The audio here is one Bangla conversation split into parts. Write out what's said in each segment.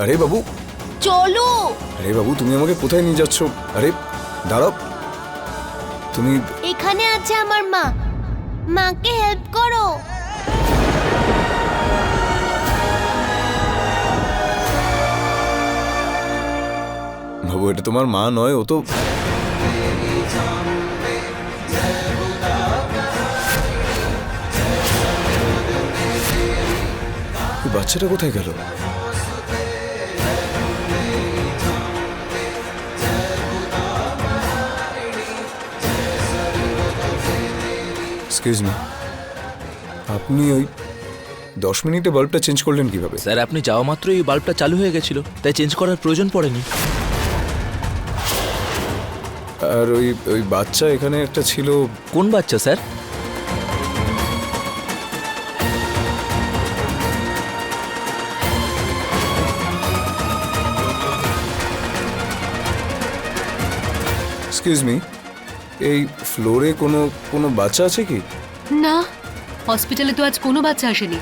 আরে বাবু। চলো। আরে বাবু তুমি আমাকে কোথায় নিয়ে যাচ্ছ? আরে দাঁড়াও। তুমি এখানে আছে আমার মা। মাকে হেল্প করো। বাবু এটা তোমার মা নয় ও তো বাচ্চাটা কোথায় গেল? এক্সকিউজ মি আপনি ওই দশ মিনিটে বাল্বটা চেঞ্জ করলেন কীভাবে? স্যার আপনি যাওয়া মাত্রই এই বাল্বটা চালু হয়ে গেছিল তাই চেঞ্জ করার প্রয়োজন পড়েনি। আর ওই ওই বাচ্চা এখানে একটা ছিল কোন বাচ্চা স্যার? এক্সকিউজ মি এই ফ্লোরে কোনো কোনো বাচ্চা আছে কি? না হসপিটালে তো আজ কোনো বাচ্চা আসেনি।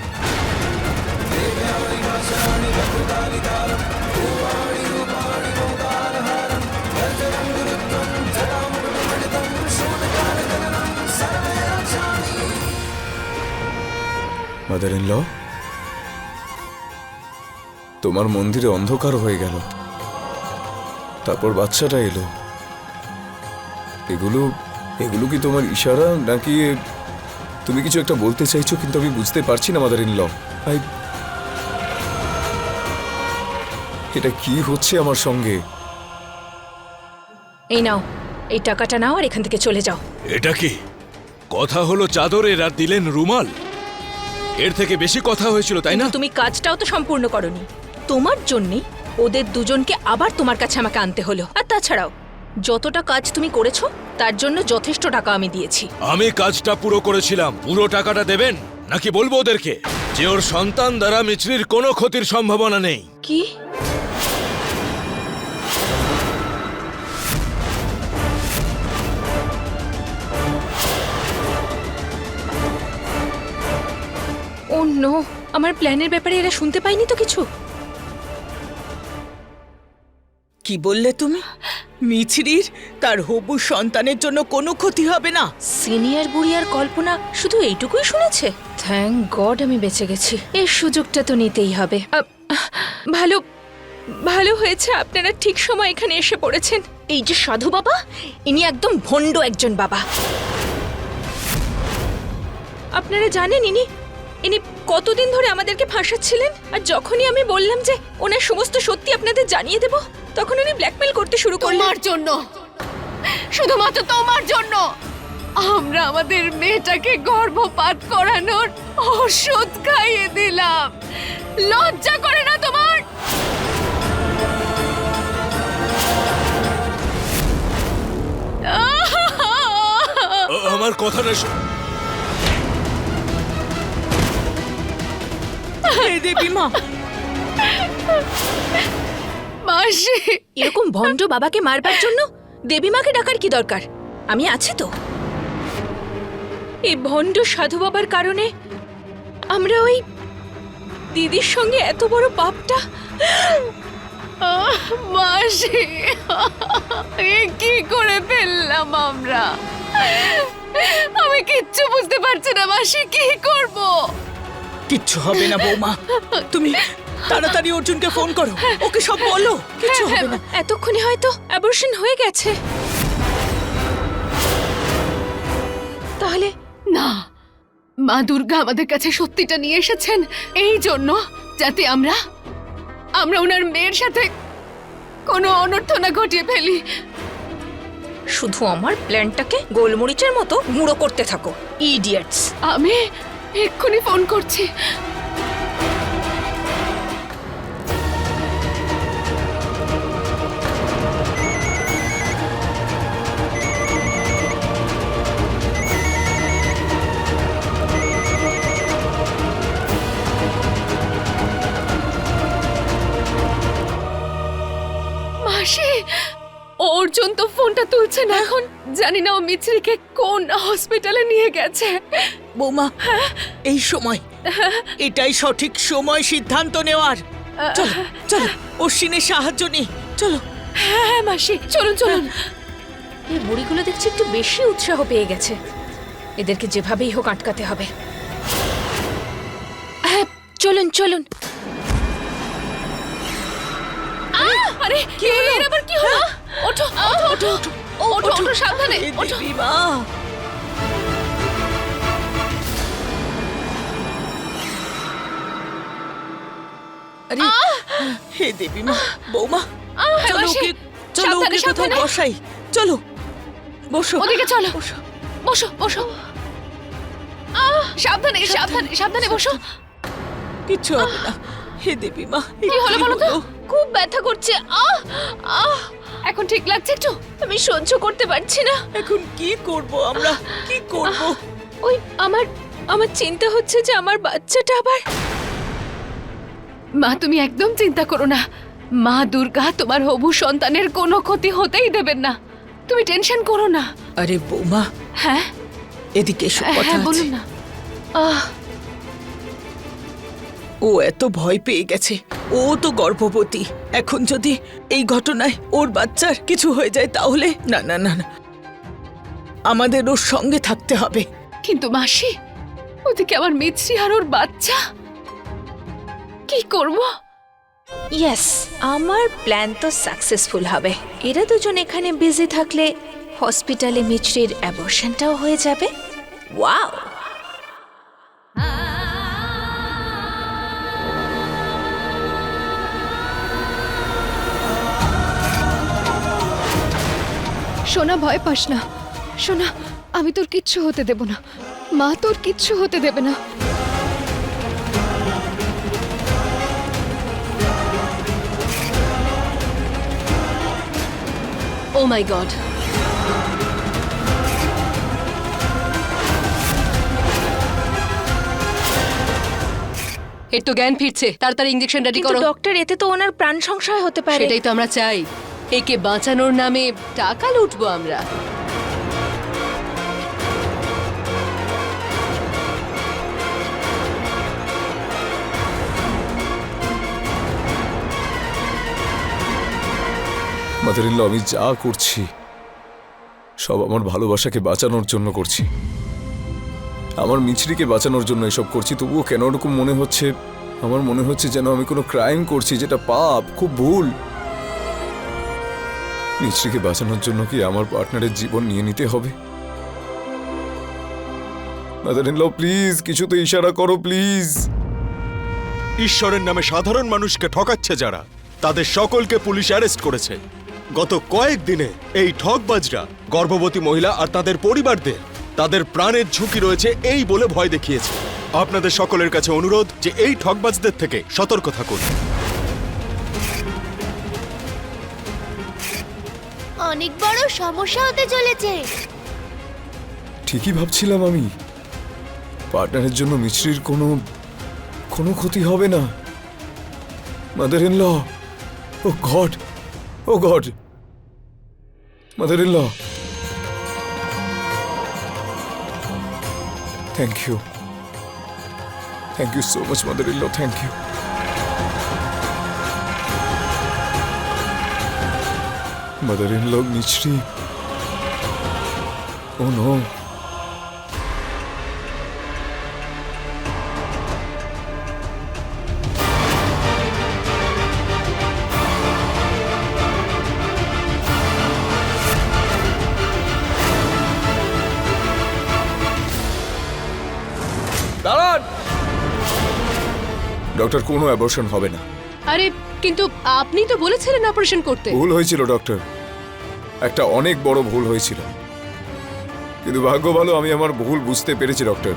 মাদার ইন ল তোমার মন্দিরে অন্ধকার হয়ে গেল। তারপর বাচ্চাটা এলো। এগুলো এগুলো কি তোমার ইশারা? নাকি এ- তুমি কিছু একটা বলতে চাইছো কিন্তু আমি বুঝতে পারছি না মাদার ইন ল আই এটা কি হচ্ছে আমার সঙ্গে? এই নাও এই টাকাটা নাও আর এখান থেকে চলে যাও। এটা কি? কথা হলো চাদরের আর দিলেন রুমাল। এর থেকে বেশি কথা হয়েছিল তাই না? তুমি কাজটাও তো সম্পূর্ণ করনি। তোমার জন্যই ওদের দুজনকে আবার তোমার কাছে আমাকে আনতে হলো। আর তাছাড়াও যতটা কাজ তুমি করেছ তার জন্য যথেষ্ট টাকা আমি দিয়েছি। আমি কাজটা পুরো করেছিলাম। পুরো টাকাটা দেবেন? নাকি বলব ওদেরকে? যে ওর সন্তান দ্বারা মিছরির কোনো ক্ষতির সম্ভাবনা নেই। কি? ও নো আমার প্ল্যানের ব্যাপারে এরা শুনতে পাইনি তো কিছু? কি বললে তুমি? মিছরির তার হবু সন্তানের জন্য কোনো ক্ষতি হবে না। সিনিয়র বুড়ি আর কল্পনা শুধু এইটুকুই শুনেছে? থ্যাংক গড আমি বেঁচে গেছি। এই সুযোগটা তো নিতেই হবে। আ- ভালো ভালো হয়েছে আপনারা ঠিক সময় এখানে এসে পড়েছেন। এই যে সাধু বাবা ইনি একদম ভণ্ড একজন বাবা। আপনারা জানেন ইনি ইনি কতদিন ধরে আমাদেরকে ফাঁসাচ্ছিলেন? আর যখনই আমি বললাম যে ওনার সমস্ত সত্যি আপনাদের জানিয়ে দেব তখন উনি ব্ল্যাকমেল করতে শুরু করলেন। তোমার জন্য। শুধুমাত্র তোমার জন্য। আমরা আমাদের মেয়েটাকে গর্ভপাত করানোর ওষুধ খাইয়ে দিলাম। লজ্জা করে না তোমার? আমার কথাটা দেবী মা মাসি। এরকম ভণ্ড বাবাকে মারবার জন্য দেবীমাকে ডাকার কি দরকার? আমি আছি তো। এই ভণ্ড সাধু বাবার কারণে আমরা ওই দিদির সঙ্গে এত বড় পাপটা? মাসি এ কি করে ফেললাম আমরা? আমি কিচ্ছু বুঝতে পারছি না মাসি কি করব? কিচ্ছু হবে না বৌমা। তুমি তাড়াতাড়ি অর্জুনকে ফোন করো। ওকে সব বলো কিচ্ছু হবে না। এতক্ষণে হয়তো অ্যাবর্শন হয়ে গেছে। তাহলে না মা দুর্গা আমাদের কাছে সত্যিটা নিয়ে এসেছেন। এই জন্য যাতে আমরা আমরা ওনার মেয়ের সাথে কোনো অনর্থ না ঘটিয়ে ফেলি। শুধু আমার প্ল্যানটাকে গোলমরিচের মতো মুড়ো করতে থাকো ইডিয়েটস আমি এক্ষুনি ফোন করছি। মাসি অর্জুন তো ফোনটা তুলছে না এখন। জানি না ও মিছরিকে কোন হসপিটালে নিয়ে গেছে। বৌমা এই সময়। এটাই সঠিক সময় সিদ্ধান্ত নেওয়ার। চলো চলো অশ্বিনের সাহায্য নেই। চলো। হ্যাঁ মাসি চলুন চলুন। এই বুড়িগুলো দেখছি একটু বেশি উৎসাহ পেয়ে গেছে। এদেরকে যেভাবেই হোক আটকাতে হবে। হ্যাঁ চলুন চলুন। আরে কি হলো? এর আবার কি হলো? ওঠো ওঠো ওঠো ওঠো ওঠো সাবধানে ওঠো। দেবী মা। আরে হে দেবী মা বৌমা চলো ওকে চলো ওকে কোথাও। বসাই। চলো বসো। ওদিকে চলো। বসো। বসো বসো। আহ, সাবধানে সাবধানে সাবধানে বসো। কিচ্ছু হবে না। হে দেবী মা কি হলো বলো তো? খুব ব্যথা করছে। আহ আহ। এখন ঠিক লাগছে একটু? আমি সহ্য করতে পারছি না। এখন কি করব আমরা? কি করব? ওই আমার আমার চিন্তা হচ্ছে যে আমার বাচ্চাটা আবার মা তুমি একদম চিন্তা করো না। মা দুর্গা তোমার হবু সন্তানের কোনো ক্ষতি হতেই দেবেন না। তুমি টেনশন করো না। আরে বৌমা। হ্যাঁ? এদিকে এসো কথা হ্যাঁ আছে। বলুন না। আহ ও এত ভয় পেয়ে গেছে। ও তো গর্ভবতী। এখন যদি এই ঘটনায় ওর বাচ্চার কিছু হয়ে যায় তাহলে না না না না। আমাদের ওর সঙ্গে থাকতে হবে। কিন্তু মাসি ওদিকে আমার মিছরি আর ওর বাচ্চা? কি করব? ইয়েস আমার প্ল্যান তো সাকসেসফুল হবে। এরা দুজন এখানে বিজি থাকলে হসপিটালে মিছরির অ্যাবর্শনটাও হয়ে যাবে। ওয়াও সোনা ভয় পাস না। সোনা আমি তোর কিচ্ছু হতে দেব না। মা তোর কিচ্ছু হতে দেবে না। ও মাই গড এর তো জ্ঞান ফিরছে। তাড়াতাড়ি ইঞ্জেকশন রেডি করো। ডক্টর এতে তো ওনার প্রাণ সংশয় হতে পারে। সেটাই তো আমরা চাই। একে বাঁচানোর নামে টাকা লুটবো আমরা। আমি যা করছি, সব আমার ভালোবাসাকে বাঁচানোর জন্য করছি। আমার মিছরিকে বাঁচানোর জন্য এসব করছি, তবুও কেন ওরকম মনে হচ্ছে? আমার মনে হচ্ছে যেন আমি কোনো ক্রাইম করছি, যেটা পাপ, খুব ভুল। মিছরিকে বাঁচানোর জন্য কি আমার পার্টনারের জীবন নিয়ে নিতে হবে? প্লিজ কিছু তো ইশারা করো, প্লিজ। ঈশ্বরের নামে সাধারণ মানুষকে ঠকাচ্ছে যারা, তাদের সকলকে পুলিশ অ্যারেস্ট করেছে। গত কয়েক দিনে এই ঠকবাজরা, গর্ভবতী মহিলা আর তাদের পরিবারদের, তাদের প্রাণের ঝুঁকি রয়েছে এই বলে ভয় দেখিয়েছে। আপনাদের সকলের কাছে অনুরোধ যে এই ঠকবাজদের থেকে সতর্ক থাকুন। অনেক বড় সমস্যা হতে চলেছে। ঠিকই ভাবছিলাম আমি। পার্টনারের জন্য মিছরির কোনো কোনো ক্ষতি হবে না। Mother in law oh God oh God. Mother in law thank you thank you so much mother in law thank you mother in law মিছরি। Oh no. দাঁড়ান! ডক্টর কোনো অ্যাবর্শন হবে না। আরে কিন্তু আপনি তো বলেছিলেন অপারেশন করতে। ভুল হয়েছিল ডক্টর। একটা অনেক বড় ভুল হয়েছিল। কিন্তু ভাগ্য ভালো আমি আমার ভুল বুঝতে পেরেছি, ডক্টর।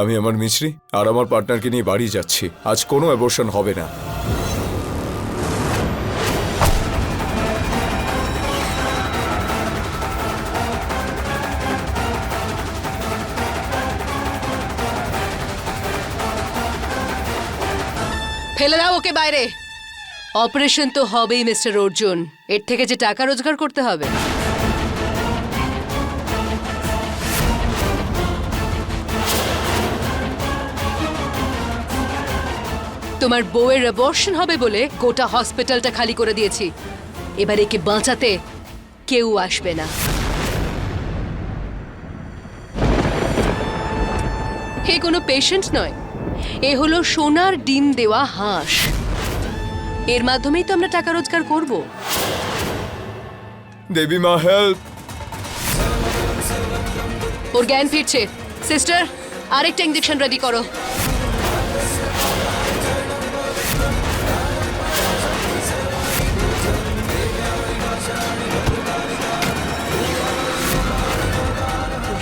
আমি আমার মিছরি আর আমার পার্টনারকে নিয়ে বাড়ি যাচ্ছি। আজ কোনো অ্যাবর্শন হবে না। ফেলে দাও ওকে বাইরে। অপারেশন তো হবেই, মিস্টার অর্জুন। এর থেকে যে টাকা রোজগার করতে হবে। তোমার বউয়ের অ্যাবর্শন হবে বলে গোটা হসপিটালটা খালি করে দিয়েছি। এবার একে বাঁচাতে কেউ আসবে না। হে কোনো পেশেন্ট নয়। এ হলো সোনার ডিম দেওয়া হাঁস। এর মাধ্যমেই তো আমরা টাকা রোজগার করব। দেবী মা হেল্প ওর জ্ঞান ফিরছে। সিস্টার আরেকটা ইঞ্জেকশন রেডি করো।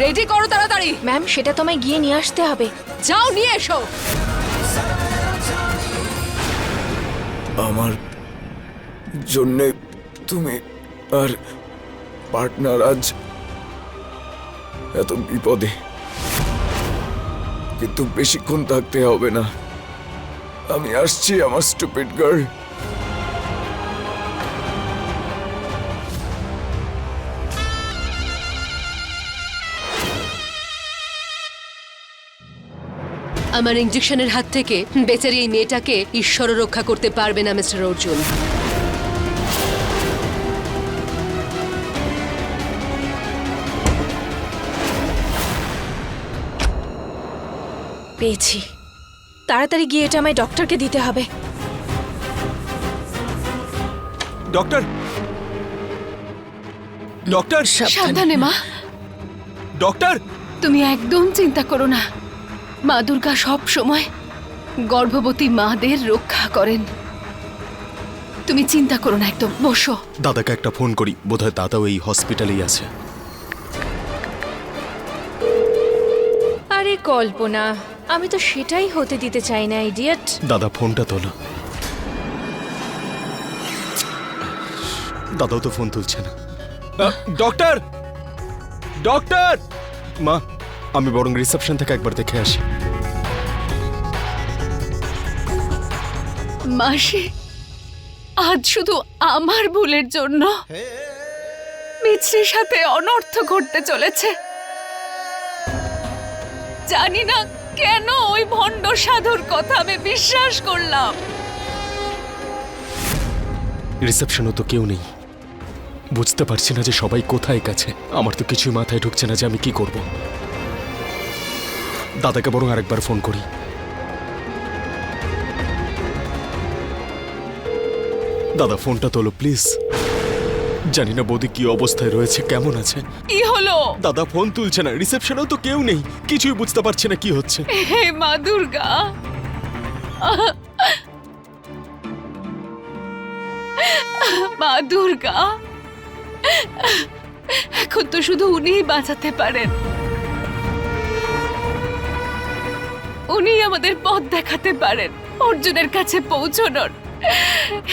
রেডি করো তাড়াতাড়ি। ম্যাম সেটা তোমায় গিয়ে নিয়ে আসতে হবে। যাও নিয়ে এসো। আমার জন্যে তুমি আর পার্টনার আজ এত বিপদে। কিন্তু বেশিক্ষণ থাকতে হবে না। আমি আসছি আমার স্টুপিড গার্ল। আমার ইঞ্জেকশনের হাত থেকে বেচারি এই মেয়েটাকে ঈশ্বর রক্ষা করতে পারবে না মিস্টার অর্জুন। পেয়েছি। তাড়াতাড়ি গিয়ে এটা আমায় ডক্টরকে দিতে হবে। ডক্টর! ডক্টর! সাবধানে মা। ডক্টর! তুমি একদম চিন্তা করো না। মা দুর্গা সব সময় গর্ভবতী মাদের রক্ষা করেন। তুমি চিন্তা করো না একদম বসো। দাদাকে একটা ফোন করি বোধহয় দাদাও এই হসপিটালেই আছে। আরে কল্পনা আমি তো সেটাই হতে দিতে চাই না ইডিয়েট দাদা ফোনটা তোলো। দাদাও তো ফোন তুলছে না। ডক্টর ডক্টর মা আমি বরং রিসেপশন থেকে একবার দেখে আসি। মাসি, আজ শুধু আমার ভুলের জন্য মিছরির সাথে অনর্থ ঘটতে চলেছে। জানি না কেন ওই ভণ্ড সাধুর কথা আমি বিশ্বাস করলাম। রিসেপশনও তো কেউ নেই। বুঝতে পারছি না যে সবাই কোথায় গেছে। আমার তো কিছুই মাথায় ঢুকছে না যে আমি কি করব। দাদাকে বরং আরেকবার ফোন করি। দাদা ফোনটা তোলো প্লিজ জানি না বৌদি কি অবস্থায় রয়েছে কেমন আছে? কি হলো? দাদা ফোন তুলছে না রিসেপশনেও তো কেউ নেই। কিছুই বুঝতে পারছি না কি হচ্ছে। হে মা দুর্গা। মা দুর্গা। এখন তো শুধু উনিই বাঁচাতে পারেন। উনি আমাদের পথ দেখাতে পারেন অর্জুনের কাছে পৌঁছানোর।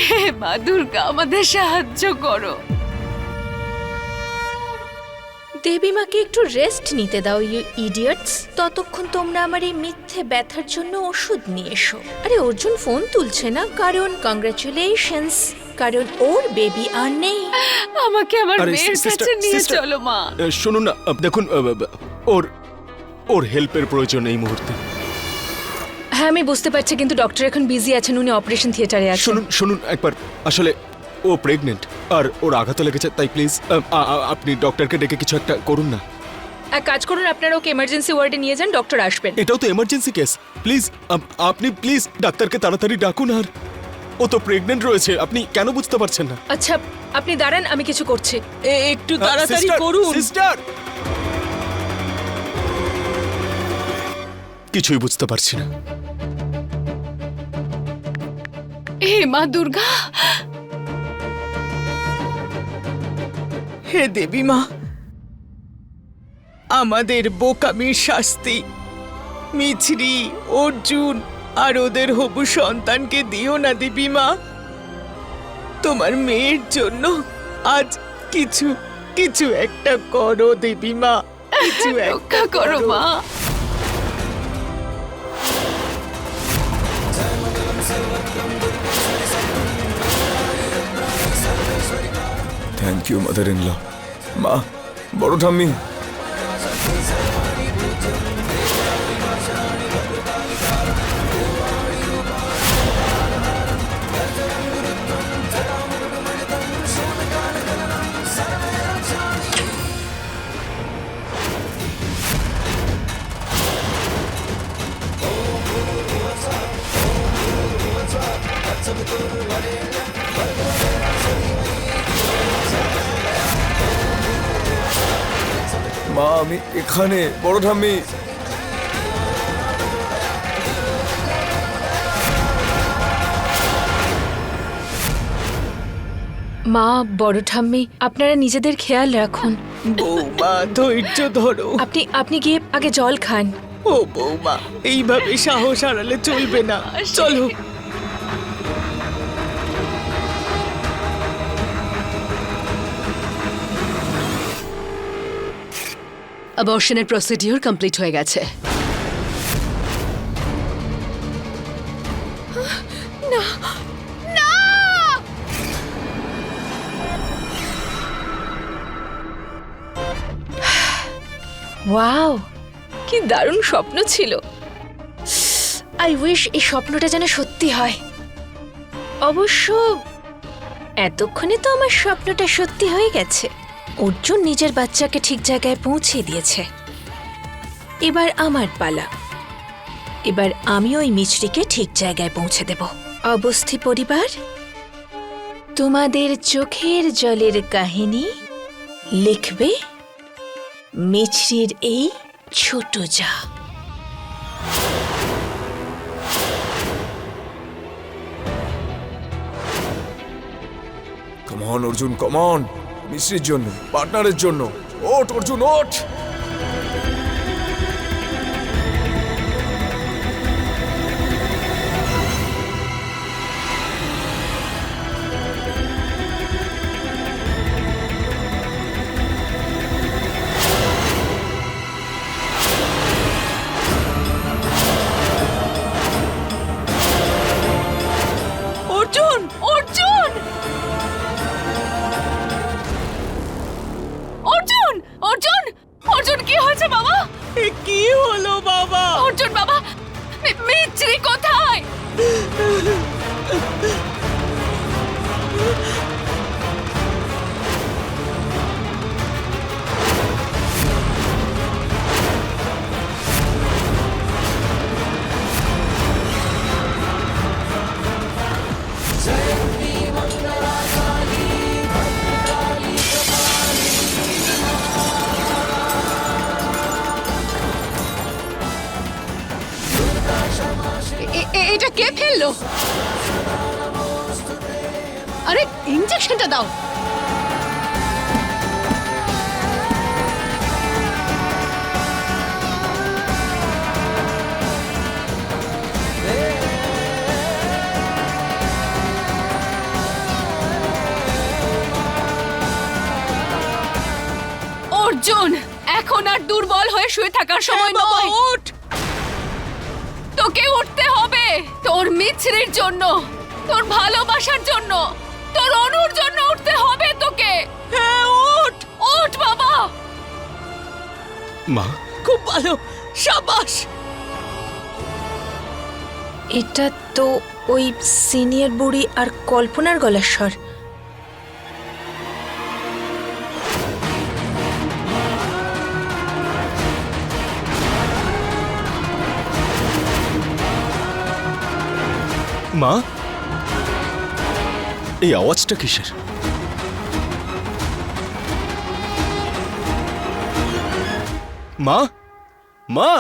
হে মা দুর্গা আমাদের সাহায্য করো। দেবীমাকে একটু রেস্ট নিতে দাও ইউ ইডিয়টস। ততক্ষণ তোমরা আমার এই মিথ্যে ব্যথার জন্য ওষুধ নিয়ে এসো। আরে অর্জুন ফোন তুলছে না? কারণ কংগ্রাচুলেশনস কারণ ওর বেবি আর নেই। আমাকে আমার মেয়ের কাছে নিয়ে চলো মা। শুনুন না দেখুন ওর ওর হেল্পের প্রয়োজন এই মুহূর্তে। হ্যাঁ আমি বুঝতে পারছি কিন্তু ডক্টর এখন বিজি আছেন উনি অপারেশন থিয়েটারে আছেন। শুনুন শুনুন একবার। আসলে ও প্রেগনেন্ট আর ওর আঘাত লেগেছে তাই প্লিজ আপনি ডক্টরকে ডেকে কিছু একটা করুন না। এক কাজ করুন আপনারা ওকে এমার্জেন্সি ওয়ার্ডে নিয়ে যান ডক্টর আসবেন। এটাও তো এমার্জেন্সি কেস প্লিজ আপনি প্লিজ ডাক্তারকে তাড়াতাড়ি ডাকুন আর ও তো প্রেগনেন্ট রয়েছে আপনি কেন বুঝতে পারছেন না? আচ্ছা আপনি দাঁড়ান আমি কিছু করছি। এ- একটু তাড়াতাড়ি করুন। সিস্টার কিছুই বুঝতে পারছি না। হে মা দুর্গা। হে দেবী মা আমাদের বোকামির শাস্তি। মিছরি অর্জুন আর ওদের হবু সন্তানকে দিও না দেবী মা। তোমার মেয়ের জন্য আজ কিছু কিছু একটা করো দেবী মা কিছু একটা করো। মা। Thank you, mother in law মা বড় ঠাম্মি Let's have a মা আমি এখানে। বড় ঠাম্মি। মা বড় ঠাম্মি আপনারা নিজেদের খেয়াল রাখুন। বৌমা ধৈর্য ধরো। আপনি আপনি গিয়ে আগে জল খান। ও বৌমা এইভাবে সাহস হারালে চলবে না। চলো। অবর্শনের প্রসিডিওর কমপ্লিট হয়ে গেছে। ওয়াও কি দারুণ স্বপ্ন ছিল। আই উইশ এই স্বপ্নটা যেন সত্যি হয়। অবশ্য এতক্ষণে তো আমার স্বপ্নটা সত্যি হয়ে গেছে। অর্জুন নিজের বাচ্চাকে ঠিক জায়গায় পৌঁছে দিয়েছে। এবার আমার পালা। এবার আমি ওই মিছরিকে ঠিক জায়গায় পৌঁছে দেব। অবস্থি পরিবার, তোমাদের চোখের জলের কাহিনী লিখবে মিছরির এই ছোট যা। কমন অর্জুন কমন মিশ্রির জন্য পার্টনারের জন্য। ওট অর্জুন ওঠ! থাকার সময় নয়। ওঠ তোকে উঠতে হবে। তোর মিছরির জন্য তোর ভালোবাসার জন্য তোর অনুর জন্য উঠতে হবে তোকে। হ্যাঁ ওঠ ওঠ বাবা। মা। খুব ভালো। সাবাস। এটা তো ওই সিনিয়র বুড়ি আর কল্পনার গলার স্বর। মা? এই আওয়াজটা কিসের? মা? মা?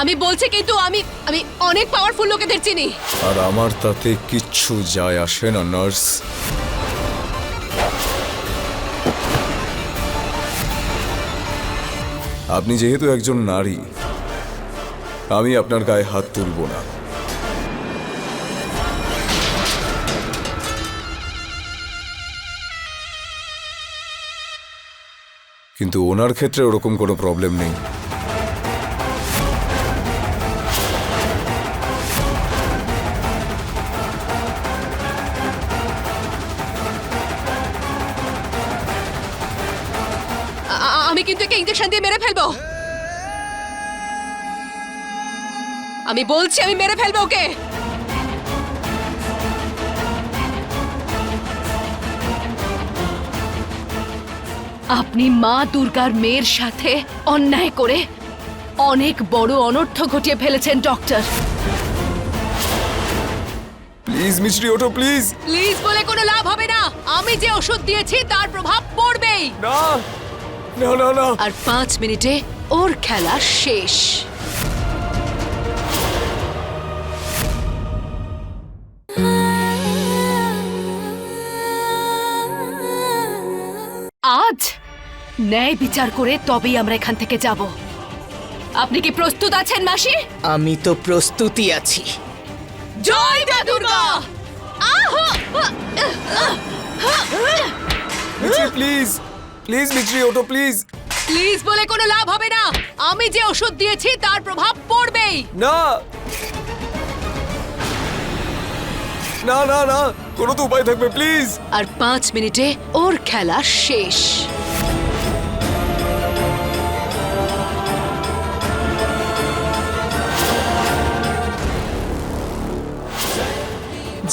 আমি বলছি কিন্তু আমি আমি অনেক পাওয়ারফুল লোকেদের চিনি। আর আমার তাতে কিচ্ছু যায় আসে না, নার্স। আপনি যেহেতু একজন নারী, আমি আপনার গায়ে হাত তুলব না। কিন্তু ওনার ক্ষেত্রে ওরকম কোনো প্রবলেম নেই। আমি বলছি আমি মেরে ফেলব ওকে। আপনি মা দুর্গার মেয়ের সাথে অন্যায় করে অনেক বড় অনর্থ ঘটিয়ে ফেলেছেন ডক্টর। প্লিজ মিছরি ওঠো প্লিজ। প্লিজ বলে কোনো লাভ হবে না। আমি যে ওষুধ দিয়েছি তার প্রভাব পড়বেই। না না না না। আর পাঁচ মিনিটে ওর খেলা শেষ। আজ ন্যায় বিচার করে তবেই আমরা এখান থেকে যাব। আপনি কি প্রস্তুত আছেন মাসি? আমি তো প্রস্তুতি আছি। জয় মা দুর্গা! প্লিজ প্লিজ মিছরি ওঠো প্লিজ প্লিজ বলে কোনো লাভ হবে না। আমি যে ওষুধ দিয়েছি তার প্রভাব পড়বেই। না! না না না! কোনো তো উপায় থাকবে প্লিজ আর পাঁচ মিনিটে ওর খেলা শেষ।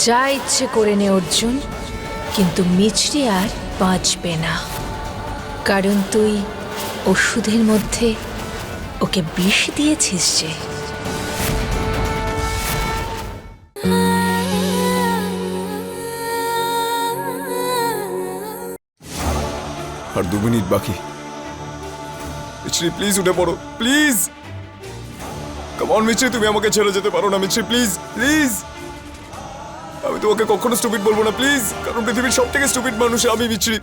যা ইচ্ছে করে নে, অর্জুন, কিন্তু মিছরি আর বাঁচবে না। কারণ তুই ওষুধের মধ্যে ওকে বিষ দিয়েছিস যে। আর দু মিনিট বাকি। মিছরি প্লিজ উঠে পড়ো প্লিজ কমন মিছরি, তুমি আমাকে ছেড়ে যেতে পারো না, মিছরি প্লিজ প্লিজ আমি তোমাকে কখনো স্টুপিড বলব না প্লিজ কারণ পৃথিবীর সব থেকে স্টুপিড মানুষ আমি, মিছরি।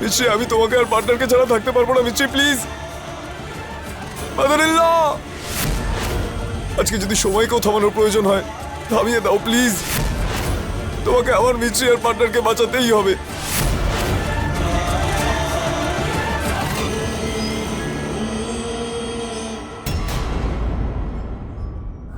মিছরি, আমি তোমাকে আর পার্টনারকে ছাড়া থাকতে পারব না, মিছরি প্লিজ মাদার আজকে যদি সময়কেও থামানোর প্রয়োজন হয়, থামিয়ে দাও প্লিজ তোমাকে আমার মিছরি আর পার্টনারকে বাঁচাতেই হবে।